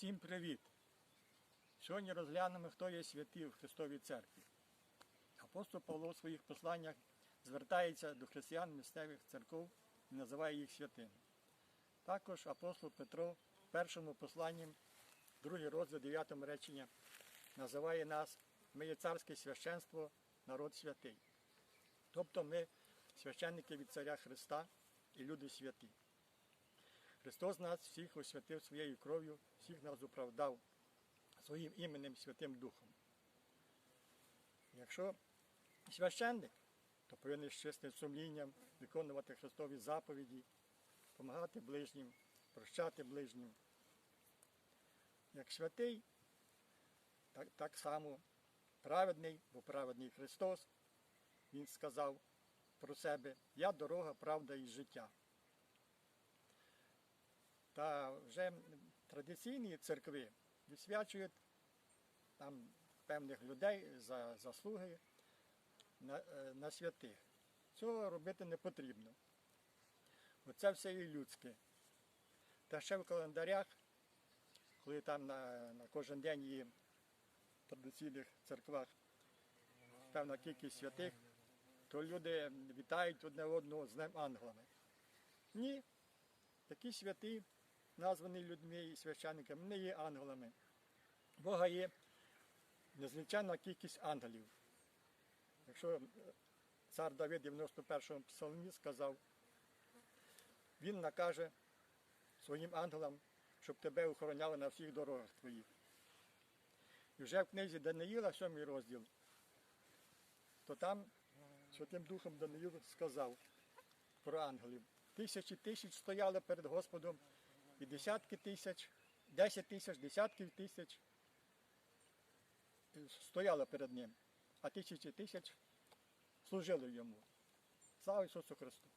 Всім привіт! Сьогодні розглянемо, хто є святі в Христовій Церкві. Апостол Павло у своїх посланнях звертається до християн місцевих церков і називає їх святими. Також апостол Петро в першому посланні, другий розділ, 9 речення, називає нас, ми є царське священство, народ святий. Тобто ми священники від Царя Христа і люди святі. Христос нас всіх освятив своєю кров'ю, всіх нас оправдав своїм іменем Святим Духом. Якщо священник, то повинен з чистим сумлінням виконувати Христові заповіді, допомагати ближнім, прощати ближнім. Як святий, так, так само праведний, бо праведний Христос, Він сказав про себе, я дорога, правда і життя. Та вже традиційні церкви відсвячують там певних людей за заслуги на, е, на святих. Цього робити не потрібно. Оце все і людське. Та ще в календарях, коли там на, на кожен день є в традиційних церквах певна кількість святих, то люди вітають одне одного з Днем ангелами. Ні, такі святі, названі людьми і священниками, не є ангелами. Бога є незвичайна кількість ангелів. Якщо е, цар Давид в 91-му псалмі сказав, він накаже своїм ангелам, щоб тебе охороняли на всіх дорогах твоїх. І вже в книзі Даниїла, 7 розділ, то там Святим Духом Даниїл сказав про ангелів. Тисячі тисяч стояли перед Господом, і десятки тисяч, десять тисяч, десятків тисяч стояли перед ним, а тисячі тисяч служили йому. Слава Ісусу Христу!